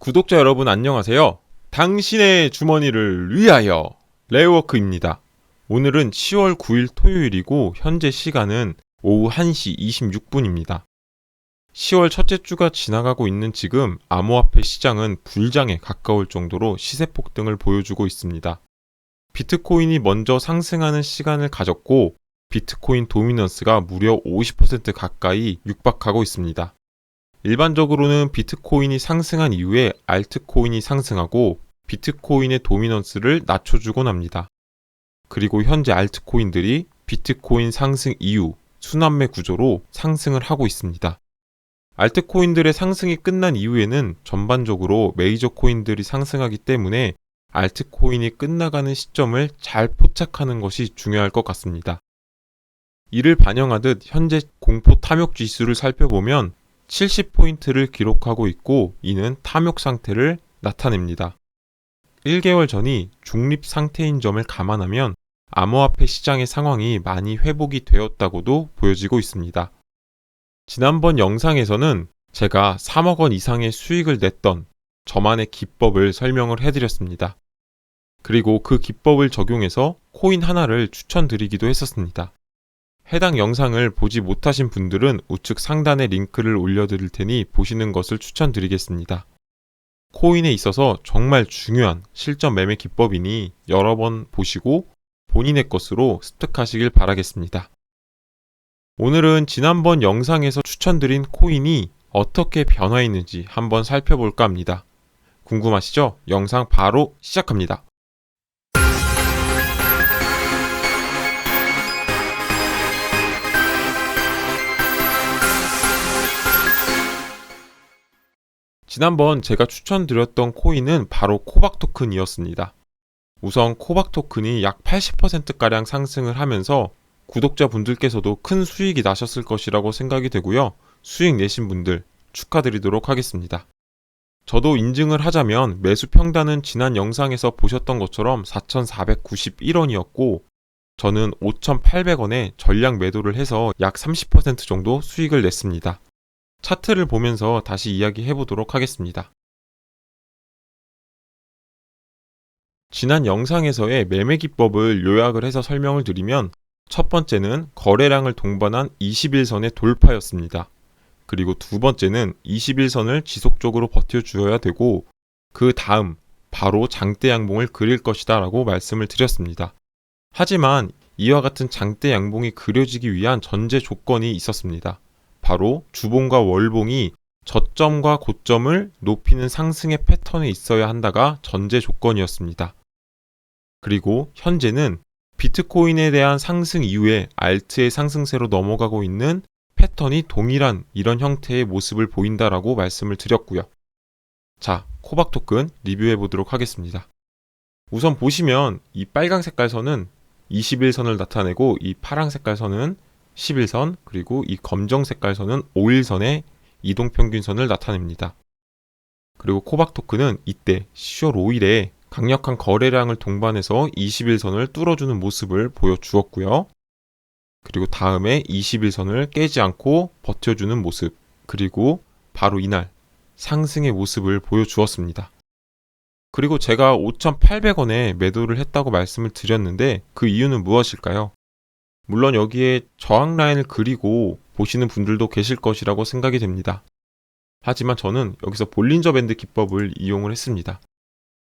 구독자 여러분 안녕하세요. 당신의 주머니를 위하여 레이워크입니다. 오늘은 10월 9일 토요일이고 현재 시간은 오후 1시 26분입니다. 10월 첫째 주가 지나가고 있는 지금 암호화폐 시장은 불장에 가까울 정도로 시세 폭등을 보여주고 있습니다. 비트코인이 먼저 상승하는 시간을 가졌고 비트코인 도미넌스가 무려 50% 가까이 육박하고 있습니다. 일반적으로는 비트코인이 상승한 이후에 알트코인이 상승하고 비트코인의 도미넌스를 낮춰주곤 합니다. 그리고 현재 알트코인들이 비트코인 상승 이후 순환매 구조로 상승을 하고 있습니다. 알트코인들의 상승이 끝난 이후에는 전반적으로 메이저 코인들이 상승하기 때문에 알트코인이 끝나가는 시점을 잘 포착하는 것이 중요할 것 같습니다. 이를 반영하듯 현재 공포 탐욕 지수를 살펴보면 70포인트를 기록하고 있고 이는 탐욕 상태를 나타냅니다. 1개월 전이 중립 상태인 점을 감안하면 암호화폐 시장의 상황이 많이 회복이 되었다고도 보여지고 있습니다. 지난번 영상에서는 제가 3억 원 이상의 수익을 냈던 저만의 기법을 설명을 해드렸습니다. 그리고 그 기법을 적용해서 코인 하나를 추천드리기도 했었습니다. 해당 영상을 보지 못하신 분들은 우측 상단에 링크를 올려드릴 테니 보시는 것을 추천드리겠습니다. 코인에 있어서 정말 중요한 실전 매매 기법이니 여러 번 보시고 본인의 것으로 습득하시길 바라겠습니다. 오늘은 지난번 영상에서 추천드린 코인이 어떻게 변화했는지 한번 살펴볼까 합니다. 궁금하시죠? 영상 바로 시작합니다. 지난번 제가 추천드렸던 코인은 바로 코박 토큰이었습니다. 우선 코박 토큰이 약 80%가량 상승을 하면서 구독자분들께서도 큰 수익이 나셨을 것이라고 생각이 되고요. 수익 내신 분들 축하드리도록 하겠습니다. 저도 인증을 하자면 매수 평단은 지난 영상에서 보셨던 것처럼 4,491원이었고 저는 5,800원에 전량 매도를 해서 약 30% 정도 수익을 냈습니다. 차트를 보면서 다시 이야기해 보도록 하겠습니다. 지난 영상에서의 매매 기법을 요약을 해서 설명을 드리면 첫 번째는 거래량을 동반한 21선의 돌파였습니다. 그리고 두 번째는 21선을 지속적으로 버텨주어야 되고 그 다음 바로 장대 양봉을 그릴 것이다 라고 말씀을 드렸습니다. 하지만 이와 같은 장대 양봉이 그려지기 위한 전제 조건이 있었습니다. 바로 주봉과 월봉이 저점과 고점을 높이는 상승의 패턴에 있어야 한다가 전제 조건이었습니다. 그리고 현재는 비트코인에 대한 상승 이후에 알트의 상승세로 넘어가고 있는 패턴이 동일한 이런 형태의 모습을 보인다라고 말씀을 드렸고요. 자, 코박 토큰 리뷰해 보도록 하겠습니다. 우선 보시면 이 빨강 색깔 선은 21선을 나타내고 이 파랑 색깔 선은 11선 그리고 이 검정 색깔 선은 5일선의 이동 평균선을 나타냅니다. 그리고 코박 토큰은 이때 10월 5일에 강력한 거래량을 동반해서 21선을 뚫어주는 모습을 보여주었고요. 그리고 다음에 21선을 깨지 않고 버텨주는 모습, 그리고 바로 이날 상승의 모습을 보여주었습니다. 그리고 제가 5,800원에 매도를 했다고 말씀을 드렸는데 그 이유는 무엇일까요? 물론 여기에 저항 라인을 그리고 보시는 분들도 계실 것이라고 생각이 됩니다. 하지만 저는 여기서 볼린저 밴드 기법을 이용을 했습니다.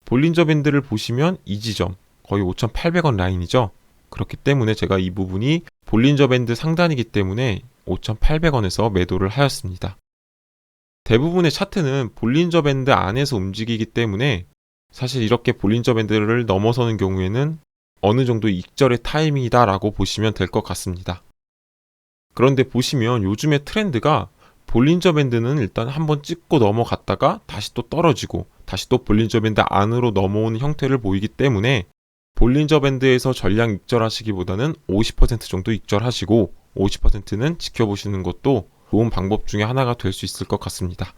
볼린저 밴드를 보시면 이 지점 거의 5,800원 라인이죠. 그렇기 때문에 제가 이 부분이 볼린저 밴드 상단이기 때문에 5,800원에서 매도를 하였습니다. 대부분의 차트는 볼린저 밴드 안에서 움직이기 때문에 사실 이렇게 볼린저 밴드를 넘어서는 경우에는 어느 정도 익절의 타이밍이다라고 보시면 될 것 같습니다. 그런데 보시면 요즘의 트렌드가 볼린저 밴드는 일단 한번 찍고 넘어갔다가 다시 또 떨어지고 다시 또 볼린저 밴드 안으로 넘어오는 형태를 보이기 때문에 볼린저 밴드에서 전량 익절하시기보다는 50% 정도 익절하시고 50%는 지켜보시는 것도 좋은 방법 중에 하나가 될 수 있을 것 같습니다.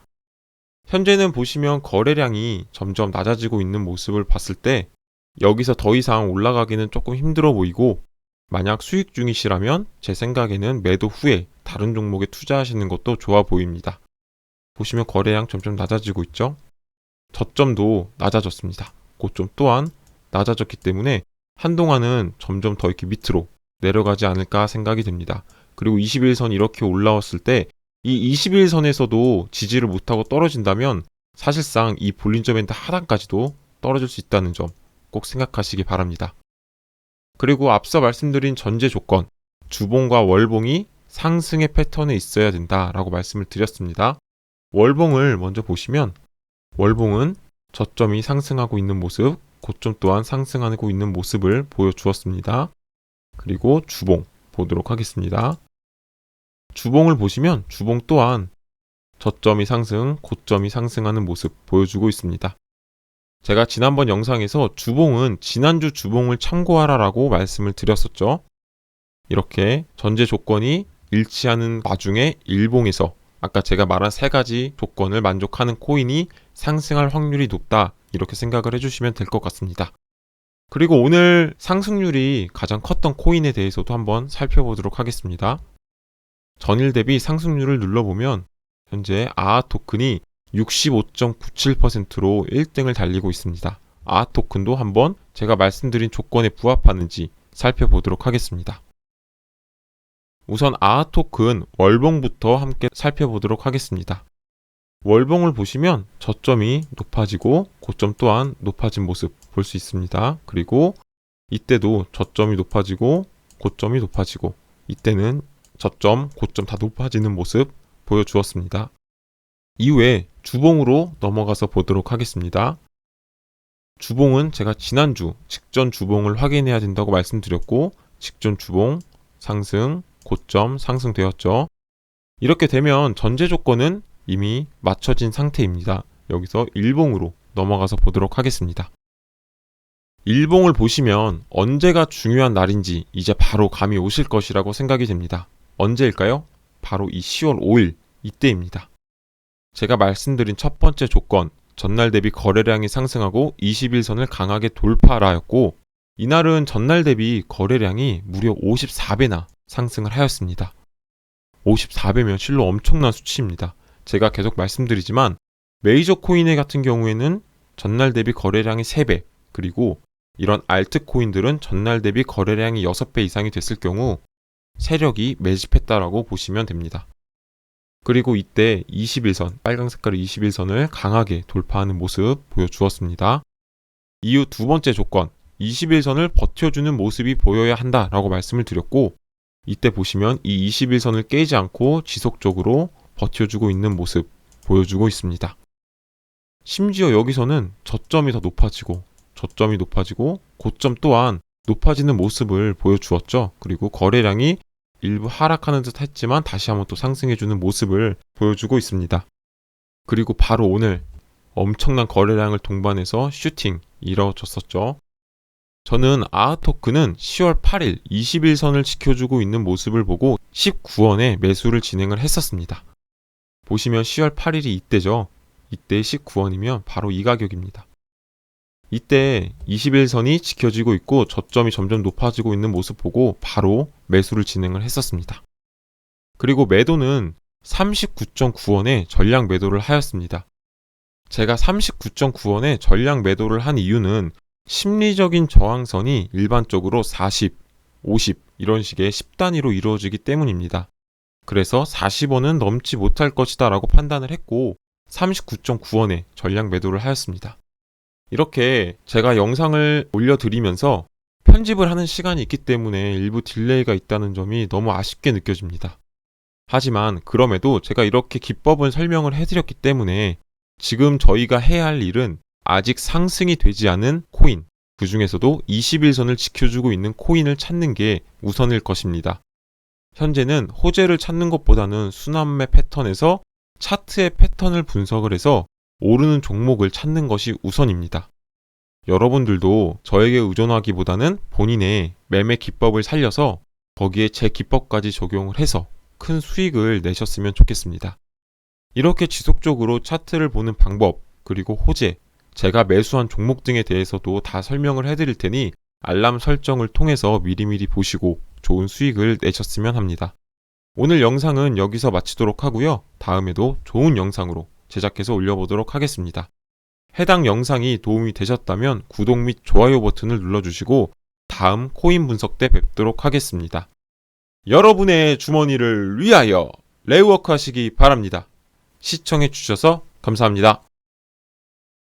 현재는 보시면 거래량이 점점 낮아지고 있는 모습을 봤을 때 여기서 더 이상 올라가기는 조금 힘들어 보이고 만약 수익 중이시라면 제 생각에는 매도 후에 다른 종목에 투자하시는 것도 좋아 보입니다. 보시면 거래량 점점 낮아지고 있죠? 저점도 낮아졌습니다. 고점 또한 낮아졌기 때문에 한동안은 점점 더 이렇게 밑으로 내려가지 않을까 생각이 됩니다. 그리고 21선 이렇게 올라왔을 때 이 21선에서도 지지를 못하고 떨어진다면 사실상 이 볼린저 밴드 하단까지도 떨어질 수 있다는 점 꼭 생각하시기 바랍니다. 그리고 앞서 말씀드린 전제 조건, 주봉과 월봉이 상승의 패턴에 있어야 된다라고 말씀을 드렸습니다. 월봉을 먼저 보시면 월봉은 저점이 상승하고 있는 모습, 고점 또한 상승하고 있는 모습을 보여주었습니다. 그리고 주봉 보도록 하겠습니다. 주봉을 보시면 주봉 또한 저점이 상승, 고점이 상승하는 모습 보여주고 있습니다. 제가 지난번 영상에서 주봉은 지난주 주봉을 참고하라라고 말씀을 드렸었죠. 이렇게 전제 조건이 일치하는 와중에 일봉에서 아까 제가 말한 세 가지 조건을 만족하는 코인이 상승할 확률이 높다. 이렇게 생각을 해주시면 될 것 같습니다. 그리고 오늘 상승률이 가장 컸던 코인에 대해서도 한번 살펴보도록 하겠습니다. 전일 대비 상승률을 눌러보면 현재 아아 토큰이 65.97%로 1등을 달리고 있습니다. 아아 토큰도 한번 제가 말씀드린 조건에 부합하는지 살펴보도록 하겠습니다. 우선 아아 토큰 월봉부터 함께 살펴보도록 하겠습니다. 월봉을 보시면 저점이 높아지고 고점 또한 높아진 모습 볼 수 있습니다. 그리고 이때도 저점이 높아지고 고점이 높아지고 이때는 저점, 고점 다 높아지는 모습 보여주었습니다. 이후에 주봉으로 넘어가서 보도록 하겠습니다. 주봉은 제가 지난주 직전 주봉을 확인해야 된다고 말씀드렸고 직전 주봉 상승, 고점 상승되었죠. 이렇게 되면 전제 조건은 이미 맞춰진 상태입니다. 여기서 일봉으로 넘어가서 보도록 하겠습니다. 일봉을 보시면 언제가 중요한 날인지 이제 바로 감이 오실 것이라고 생각이 됩니다. 언제일까요? 바로 이 10월 5일 이때입니다. 제가 말씀드린 첫 번째 조건, 전날 대비 거래량이 상승하고 21선을 강하게 돌파하였고, 이날은 전날 대비 거래량이 무려 54배나 상승을 하였습니다. 54배면 실로 엄청난 수치입니다. 제가 계속 말씀드리지만 메이저 코인의 같은 경우에는 전날 대비 거래량이 3배, 그리고 이런 알트 코인들은 전날 대비 거래량이 6배 이상이 됐을 경우 세력이 매집했다라고 보시면 됩니다. 그리고 이때 21선, 빨강 색깔의 21선을 강하게 돌파하는 모습 보여주었습니다. 이후 두 번째 조건, 21선을 버텨주는 모습이 보여야 한다라고 말씀을 드렸고, 이때 보시면 이 21선을 깨지 않고 지속적으로 버텨주고 있는 모습 보여주고 있습니다. 심지어 여기서는 저점이 더 높아지고, 저점이 높아지고, 고점 또한 높아지는 모습을 보여주었죠. 그리고 거래량이 일부 하락하는 듯 했지만 다시 한번 또 상승해주는 모습을 보여주고 있습니다. 그리고 바로 오늘 엄청난 거래량을 동반해서 슈팅 이뤄졌었죠. 저는 아하토크는 10월 8일 21선을 지켜주고 있는 모습을 보고 19원에 매수를 진행을 했었습니다. 보시면 10월 8일이 이때죠. 이때 19원이면 바로 이 가격입니다. 이때 21선이 지켜지고 있고 저점이 점점 높아지고 있는 모습 보고 바로 매수를 진행을 했었습니다. 그리고 매도는 39.9원에 전량 매도를 하였습니다. 제가 39.9원에 전량 매도를 한 이유는 심리적인 저항선이 일반적으로 40, 50 이런 식의 10단위로 이루어지기 때문입니다. 그래서 40원은 넘지 못할 것이다 라고 판단을 했고 39.9원에 전량 매도를 하였습니다. 이렇게 제가 영상을 올려드리면서 편집을 하는 시간이 있기 때문에 일부 딜레이가 있다는 점이 너무 아쉽게 느껴집니다. 하지만 그럼에도 제가 이렇게 기법을 설명을 해드렸기 때문에 지금 저희가 해야 할 일은 아직 상승이 되지 않은 코인, 그 중에서도 21선을 지켜주고 있는 코인을 찾는 게 우선일 것입니다. 현재는 호재를 찾는 것보다는 순환매 패턴에서 차트의 패턴을 분석을 해서 오르는 종목을 찾는 것이 우선입니다. 여러분들도 저에게 의존하기보다는 본인의 매매 기법을 살려서 거기에 제 기법까지 적용을 해서 큰 수익을 내셨으면 좋겠습니다. 이렇게 지속적으로 차트를 보는 방법, 그리고 호재, 제가 매수한 종목 등에 대해서도 다 설명을 해드릴 테니 알람 설정을 통해서 미리미리 보시고 좋은 수익을 내셨으면 합니다. 오늘 영상은 여기서 마치도록 하고요. 다음에도 좋은 영상으로 제작해서 올려보도록 하겠습니다. 해당 영상이 도움이 되셨다면 구독 및 좋아요 버튼을 눌러주시고 다음 코인 분석 때 뵙도록 하겠습니다. 여러분의 주머니를 위하여 레이워크 하시기 바랍니다. 시청해 주셔서 감사합니다.